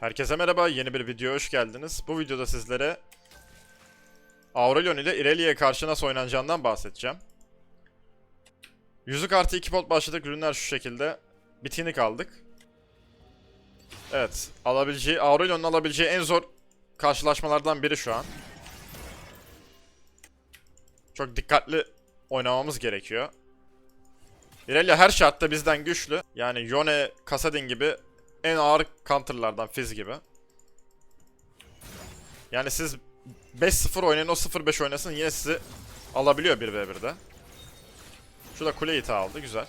Herkese merhaba, yeni bir videoya hoş geldiniz. Bu videoda sizlere Aurelion ile Irelia'ya karşı nasıl oynanacağından bahsedeceğim. Yüzük artı 2 pot başladık, ürünler şu şekilde. Bitinik aldık. Evet, alabileceği, Aurelion'un alabileceği en zor karşılaşmalardan biri şu an. Çok dikkatli oynamamız gerekiyor. Irelia her şartta bizden güçlü. Yani Yone, Kasadin gibi en ağır counterlardan Fizz gibi. Yani siz 5-0 oynayın o 0-5 oynasın yine sizi alabiliyor 1v1'de. Şurada kule iti aldı güzel.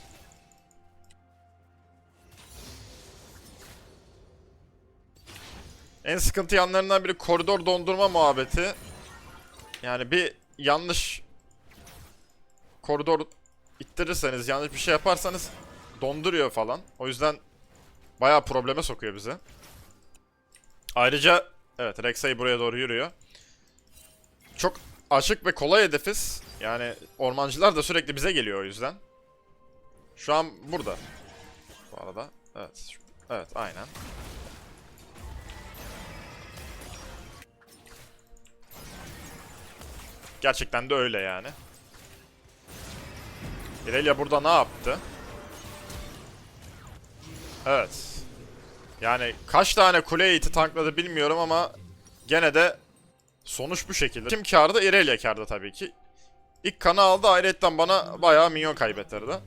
En sıkıntı yanlarından biri koridor dondurma muhabbeti. Yani bir yanlış koridor ittirirseniz, yanlış bir şey yaparsanız donduruyor falan. O yüzden bayağı probleme sokuyor bizi. Ayrıca evet Rek'Sai buraya doğru yürüyor. Çok açık ve kolay hedefiz. Yani ormancılar da sürekli bize geliyor o yüzden. Şu an burada. Bu arada. Evet. Evet aynen. Gerçekten de öyle yani. Irelia burada ne yaptı? Evet. Yani kaç tane kule iti tankladı bilmiyorum ama gene de sonuç bu şekilde. Kim karda? Irelia karda tabii ki. İlk kanı aldı ayrıyetten bana bayağı minyon kaybettirdi.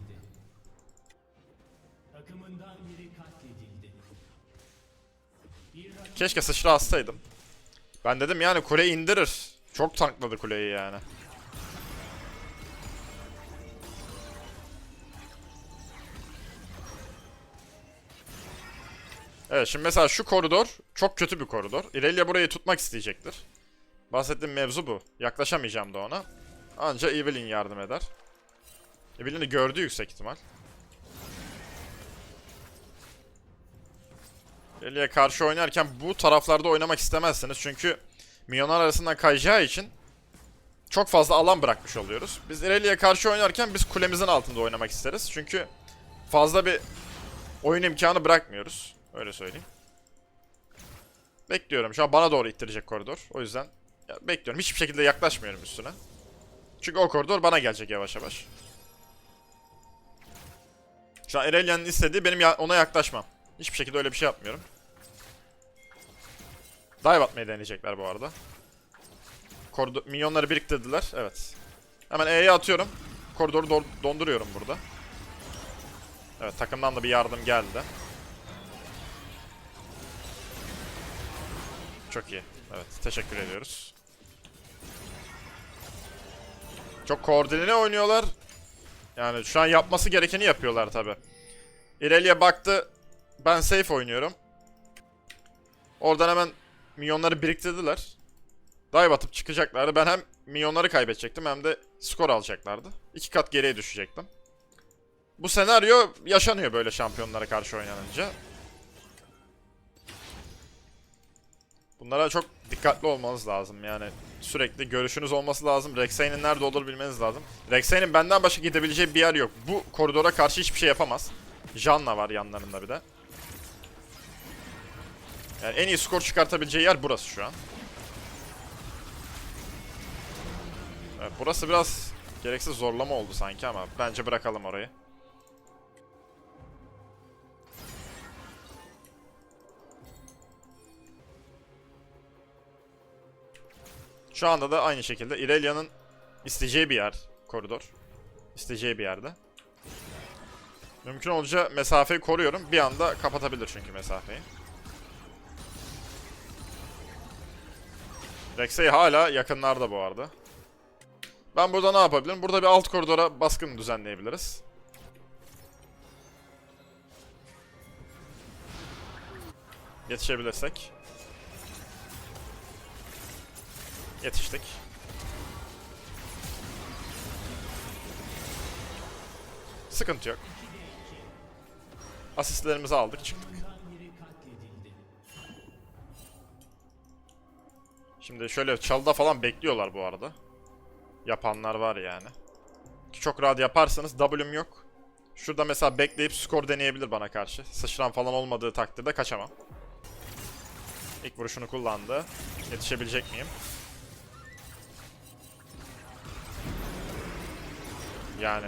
Keşke sıçra atsaydım. Ben dedim yani kule indirir. Çok tankladı kuleyi yani. Evet şimdi mesela şu koridor çok kötü bir koridor. Irelia burayı tutmak isteyecektir. Bahsettiğim mevzu bu. Yaklaşamayacağım da ona. Anca Evelyn yardım eder. Evelyn'i gördü yüksek ihtimal. Irelia'ya karşı oynarken bu taraflarda oynamak istemezsiniz. Çünkü milyonlar arasından kayacağı için çok fazla alan bırakmış oluyoruz. Biz Irelia'ya karşı oynarken biz kulemizin altında oynamak isteriz. Çünkü fazla bir oyun imkanı bırakmıyoruz. Öyle söyleyeyim. Bekliyorum. Şu an bana doğru ittirecek koridor. O yüzden ya bekliyorum. Hiçbir şekilde yaklaşmıyorum üstüne. Çünkü o koridor bana gelecek yavaş yavaş. Şu an Irelia'nın istediği benim ya- ona yaklaşmam. Hiçbir şekilde öyle bir şey yapmıyorum. Dive atmayı deneyecekler bu arada. Koridor, minyonları biriktirdiler. Evet. Hemen E'ye atıyorum. Koridoru do- donduruyorum burada. Evet takımdan da bir yardım geldi. Çok iyi. Evet teşekkür ediyoruz. Çok koordineli oynuyorlar. Yani şu an yapması gerekeni yapıyorlar tabi. Irelia baktı. Ben safe oynuyorum. Oradan hemen minyonları biriktirdiler. Dive atıp çıkacaklardı. Ben hem minyonları kaybedecektim hem de skor alacaklardı. İki kat geriye düşecektim. Bu senaryo yaşanıyor böyle şampiyonlara karşı oynanınca. Bunlara çok dikkatli olmanız lazım yani. Sürekli görüşünüz olması lazım. Rek'Sai'nin nerede olduğunu bilmeniz lazım. Rek'Sai'nin benden başka gidebileceği bir yer yok. Bu koridora karşı hiçbir şey yapamaz. Janna var yanlarında bir de. Yani en iyi skor çıkartabileceği yer burası şu an. Evet, burası biraz gereksiz zorlama oldu sanki ama bence bırakalım orayı. Şu anda da aynı şekilde Irelia'nın isteyeceği bir yer koridor. İsteyeceği bir yerde. Mümkün olunca mesafeyi koruyorum. Bir anda kapatabilir çünkü mesafeyi. Rexey hala yakınlarda bu arada. Ben burada ne yapabilirim? Burada bir alt koridora baskın düzenleyebiliriz. Yetişebilirsek. Yetiştik. Sıkıntı yok. Asistlerimizi aldık çıktık. Şimdi şöyle çalıda falan bekliyorlar bu arada. Yapanlar var yani. Ki çok rahat yaparsanız W'm yok. Şurada mesela bekleyip skor deneyebilir bana karşı. Sıçran falan olmadığı takdirde kaçamam. İlk vuruşunu kullandı. Yetişebilecek miyim? Yani.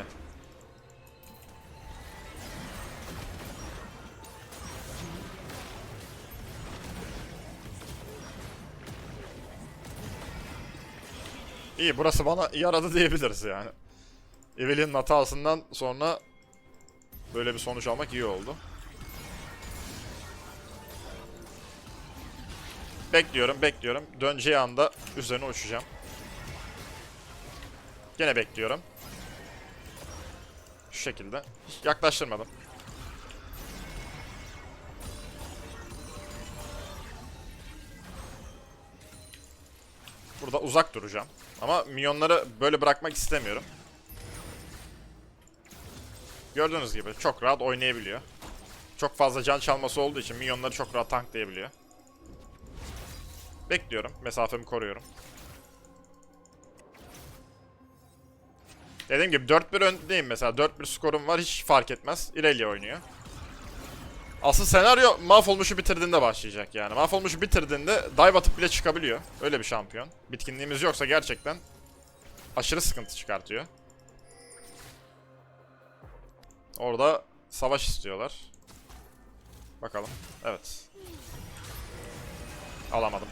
İyi burası bana yaradı diyebiliriz yani. Evelyn'in hatasından sonra böyle bir sonuç almak iyi oldu. Bekliyorum, bekliyorum. Döneceği anda üzerine uçacağım. Gene bekliyorum. Şu şekilde. Yaklaştırmadım. Burada uzak duracağım. Ama minyonları böyle bırakmak istemiyorum. Gördüğünüz gibi çok rahat oynayabiliyor. Çok fazla can çalması olduğu için minyonları çok rahat tanklayabiliyor. Bekliyorum. Mesafemi koruyorum. Dediğim gibi 4-1 öndeyim mesela. 4-1 skorum var hiç fark etmez. Irelia oynuyor. Asıl senaryo mahvolmuşu bitirdiğinde başlayacak yani. Mahvolmuşu bitirdiğinde dive atıp bile çıkabiliyor. Öyle bir şampiyon. Bitkinliğimiz yoksa gerçekten aşırı sıkıntı çıkartıyor. Orada savaş istiyorlar. Bakalım. Evet. Alamadım.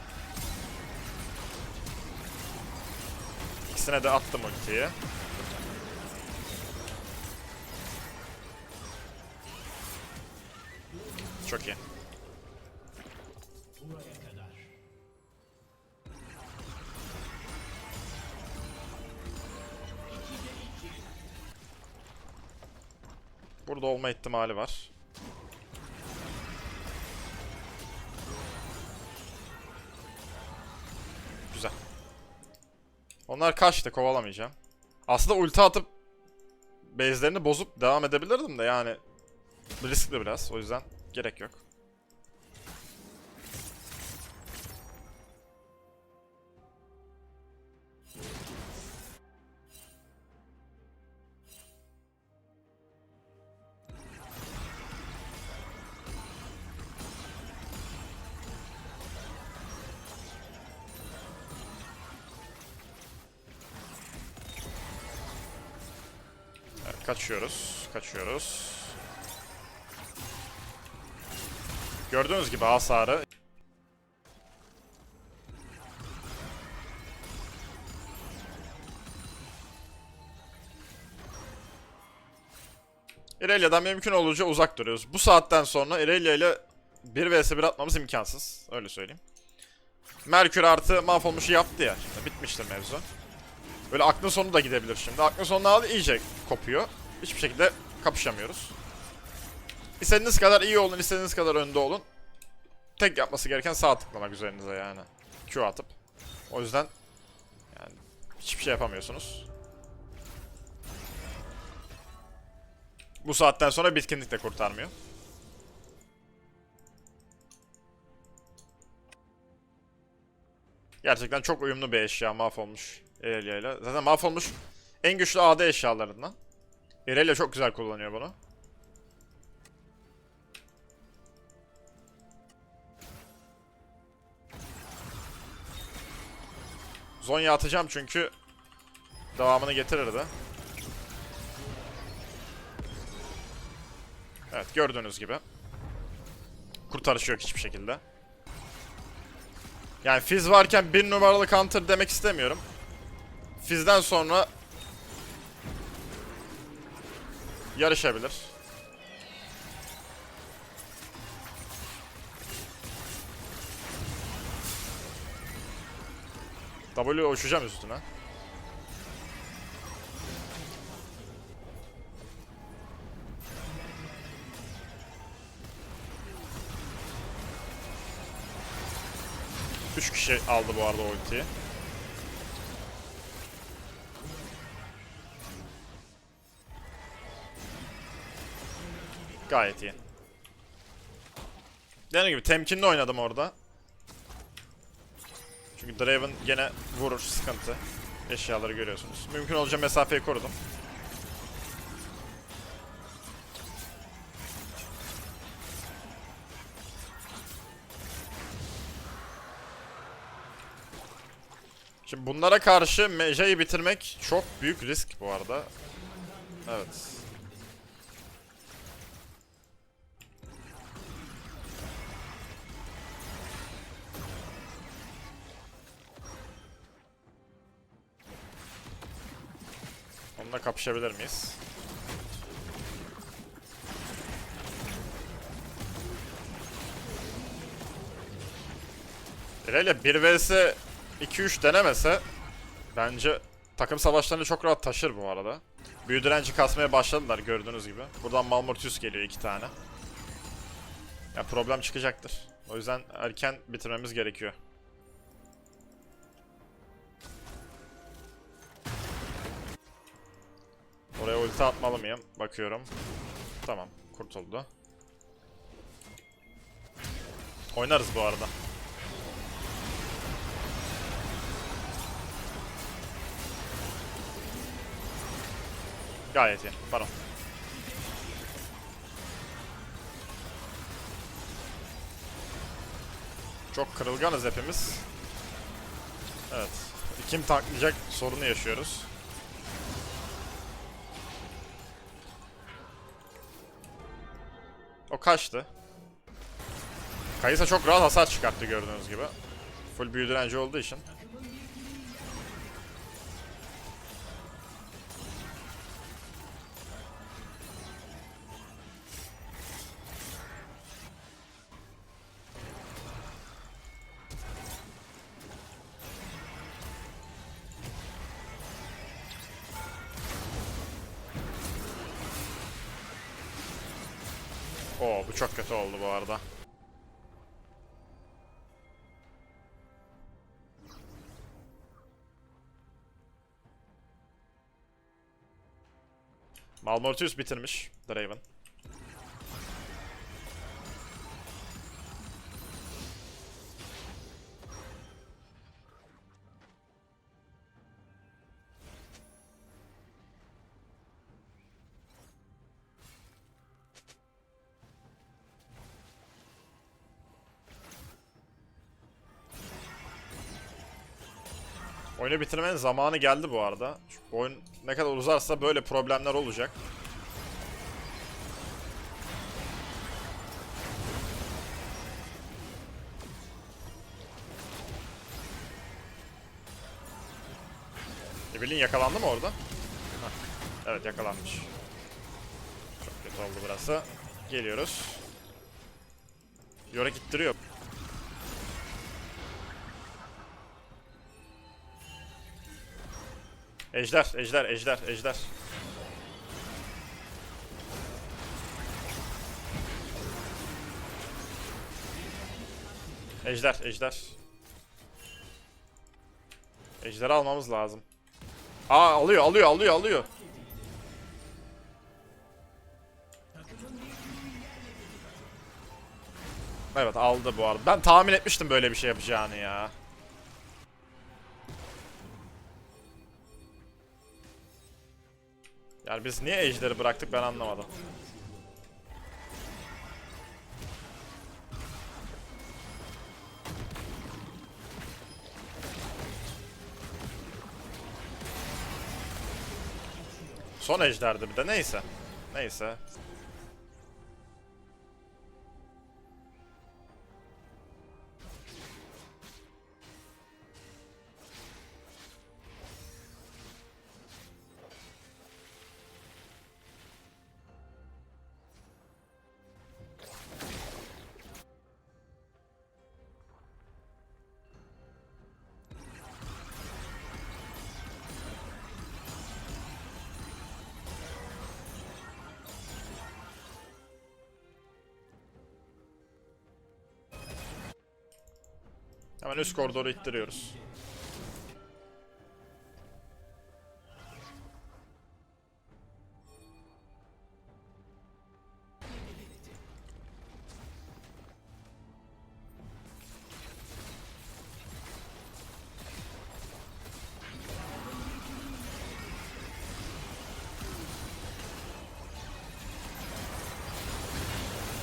İkisine de attım ultiyi. Çok iyi. Burada olma ihtimali var. Güzel. Onlar kaçtı kovalamayacağım. Aslında ulti atıp base'lerini bozup devam edebilirdim de yani riskli biraz o yüzden gerek yok. Kaçıyoruz, kaçıyoruz. Gördüğünüz gibi hasarı İrelia'dan mümkün olunca uzak duruyoruz. Bu saatten sonra Irelia ile 1 vs 1 atmamız imkansız. Öyle söyleyeyim. Merkür artı mahvolmuşu yaptı ya. Bitmiştir mevzu. Böyle aklın sonu da gidebilir şimdi. Aklın sonunu aldı iyice kopuyor. Hiçbir şekilde kapışamıyoruz. İstediğiniz kadar iyi olun, istediğiniz kadar önde olun. Tek yapması gereken sağ tıklamak üzerinize yani. Q atıp. O yüzden yani hiçbir şey yapamıyorsunuz. Bu saatten sonra bitkinlik de kurtarmıyor. Gerçekten çok uyumlu bir eşya mahvolmuş Irelia ile. Zaten mahvolmuş en güçlü AD eşyalarından. Irelia çok güzel kullanıyor bunu. Zonya atacağım çünkü devamını getirirdi. Evet gördüğünüz gibi. Kurtarış yok hiçbir şekilde. Yani Fizz varken bir numaralı counter demek istemiyorum. Fizz'den sonra yarışabilir. W uçacağım üstüne. Üç kişi aldı bu arada ultiyi. Gayet iyi. Dediğim gibi temkinli oynadım orada. Çünkü Draven gene vurur sıkıntı. Eşyaları görüyorsunuz. Mümkün olunca mesafeyi korudum. Şimdi bunlara karşı Meja'yı bitirmek çok büyük risk bu arada. Evet. Onunla kapışabilir miyiz? Bireyle 1 vs 2-3 denemese bence takım savaşlarını çok rahat taşır bu arada. Büyü direnci kasmaya başladılar gördüğünüz gibi. Buradan Malmortius geliyor iki tane. Ya problem çıkacaktır. O yüzden erken bitirmemiz gerekiyor. Oraya ulti atmalı mıyım? Bakıyorum. Tamam, kurtuldu. Oynarız bu arada. Gayet iyi. Baron. Çok kırılganız hepimiz. Evet. Kim tanklayacak sorunu yaşıyoruz. Kaçtı. Kayısa çok rahat hasar çıkarttı gördüğünüz gibi. Full büyü direnci olduğu için. Kötü oldu bu arada. Malmortius bitirmiş Draven. Oyunu bitirmenin zamanı geldi bu arada. Çünkü oyun ne kadar uzarsa böyle problemler olacak. Evelyn yakalandı mı orada? Heh, Evet yakalanmış. Çok kötü oldu burası. Geliyoruz. Yora gittiriyor. Ejder, ejder, ejder, ejder. Ejder, ejder. Ejderi almamız lazım. Aa alıyor, alıyor, alıyor, alıyor. Evet aldı bu arada. Ben tahmin etmiştim böyle bir şey yapacağını ya. Yani biz niye ejderi bıraktık ben anlamadım. Son ejderdi bir de neyse. Neyse. Hemen üst koridoru ittiriyoruz.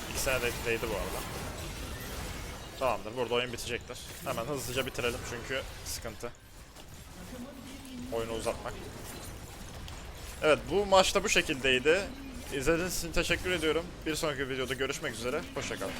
İkisine de değdi bu arada. Tamamdır burada oyun bitecektir. Hemen hızlıca bitirelim çünkü sıkıntı. oyunu uzatmak. Evet bu maçta bu şekildeydi. İzlediğiniz için teşekkür ediyorum. Bir sonraki videoda görüşmek üzere. Hoşçakalın.